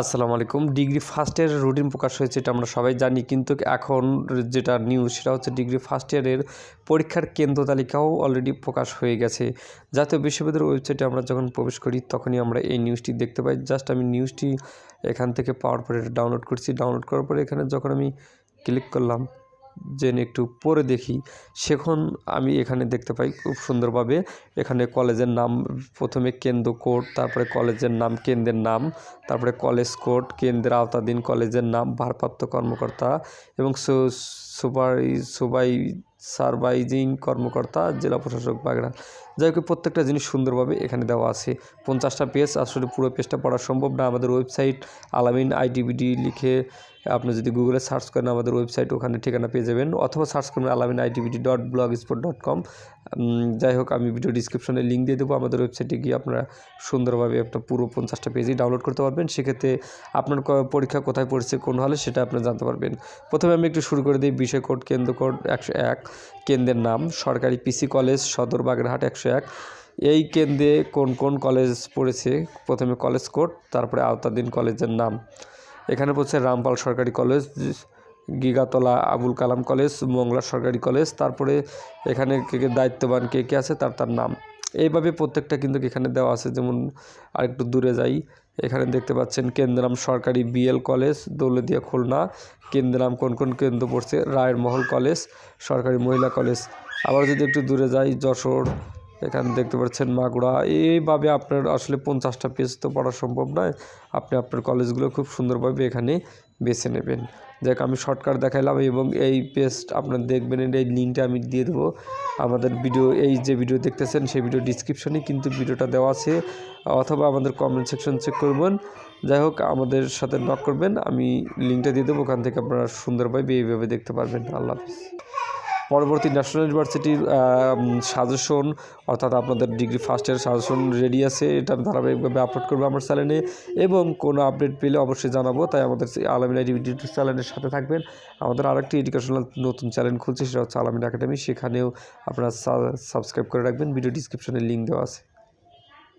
আসসালামু আলাইকুম। Degree first ইয়ারের রুটিন প্রকাশ হয়েছে, এটা আমরা সবাই জানি। কিন্তু এখন যেটা নিউজ সেটা হচ্ছে ডিগ্রি ফার্স্ট ইয়ারের পরীক্ষার কেন্দ্র তালিকাও অলরেডি প্রকাশ হয়ে গেছে। জাতীয় বিশ্ববিদ্যালয়ের ওয়েবসাইটে আমরা যখন প্রবেশ করি, তখনই আমরা এই নিউজটি দেখতে পাই। জাস্ট আমি নিউজটি এখান থেকে পাওয়ার পরে ডাউনলোড করছি। ডাউনলোড করার পরে এখানে যখন আমি ক্লিক করলাম জেনে একটু পরে দেখি। সেখন আমি এখানে দেখতে পাই খুব সুন্দরভাবে এখানে কলেজের নাম, প্রথমে কেন্দ্র কোড, তারপরে কলেজের নাম, কেন্দ্রের নাম, তারপরে কলেজ কোড, কেন্দ্রের আওতাধীন কলেজের নাম, ভারপ্রাপ্ত কর্মকর্তা এবং সুপারি সুবাই সারভাইজিং কর্মকর্তা, জেলা প্রশাসক বাগড়া। যাই হোক প্রত্যেকটা জিনিস সুন্দরভাবে এখানে দেওয়া আছে। পঞ্চাশটা পেজ, আসলে পুরো পেজটা পড়া সম্ভব না। আমাদের ওয়েবসাইট আলামিন আইডিবিডি লিখে আপনি যদি গুগলে সার্চ করেন, আমাদের ওয়েবসাইট ওখানে ঠিকানা পেয়ে যাবেন। অথবা সার্চ করবেন Alamin IDBD dot blogspot dot com যাই হোক, আমি ভিডিও ডিসক্রিপশনে লিঙ্ক দিয়ে দেবো। আমাদের ওয়েবসাইটে গিয়ে আপনারা সুন্দরভাবে একটা পুরো পঞ্চাশটা পেজই ডাউনলোড করতে পারবেন। সেক্ষেত্রে আপনার পরীক্ষা কোথায় পড়ছে, কোন হলে, সেটা আপনি জানতে পারবেন। প্রথমে আমি একটু শুরু করে দিই। বিষয় কোড কেন্দ্র কোড একশো এক, কেন্দ্রের নাম। সরকারি পিসি কলেজ সদর বাগেরহাট একশো এক। এই কেন্দ্রে কোন কোন কলেজ পড়েছে? প্রথমে কলেজ কোড তারপরে আওতাধীন কলেজের নাম। এখানে পড়ছে রামপাল সরকারি কলেজ গিগাতলা আবুল কালাম কলেজ, মংলা সরকারি কলেজ, তারপরে এখানে কে কে দায়িত্ববান কে কে আছে তার তার নাম। এইভাবে প্রত্যেকটা কিন্তু এখানে দেওয়া আছে, যেমন আরেকটু দূরে যাই, এখানে দেখতে পাচ্ছেন কেন্দ্রাম সরকারি বিএল কলেজ দৌলদিয়া খুলনা কেন্দ্রাম কোন কোন কেন্দ্র পড়ছে, রায়ের মহল কলেজ, সরকারি মহিলা কলেজ। আবার যদি একটু দূরে যাই, যশোর এখানে দেখতে পাচ্ছেন মাগুরা। এইভাবে আপনার আসলে পঞ্চাশটা পেজ তো পড়া সম্ভব নয়। আপনি আপনার কলেজগুলো খুব সুন্দরভাবে এখানে বেছে নেবেন। দেখ আমি শর্টকাট দেখাইলাম এবং এই পেজ আপনার দেখবেন এই লিঙ্কটা আমি দিয়ে দেবো। আমাদের ভিডিও এই যে ভিডিও দেখতেছেন, সেই ভিডিও ডিসক্রিপশনে কিন্তু ভিডিওটা দেওয়া আছে। অথবা আমাদের কমেন্ট সেকশন চেক করবেন। যাই হোক, আমাদের সাথে নক করবেন। আমি লিঙ্কটা দিয়ে দেবো। ওখান থেকে আপনারা সুন্দরভাবে এইভাবে দেখতে পারবেন। আল্লাহ হাফিজ। পরবর্তী ন্যাশনাল ইউনিভার্সিটির সাজেশন অর্থাৎ আপনাদের degree first year suggestion ready আছে, এটা ধারাবাহিকভাবে আপলোড করব আমার চ্যানেলে এবং কোনো আপডেট পেলে অবশ্যই জানাব, তাই আমাদের আলামিন ইউটিউব চ্যানেলের সাথে থাকবেন। আমাদের আরেকটি এডুকেশনাল নতুন চ্যানেল খুলছে, সেটা হচ্ছে আলামিন একাডেমি সেখানেও আপনারা সাবস্ক্রাইব করে রাখবেন। ভিডিও ডিসক্রিপশনে লিঙ্ক দেওয়া আছে।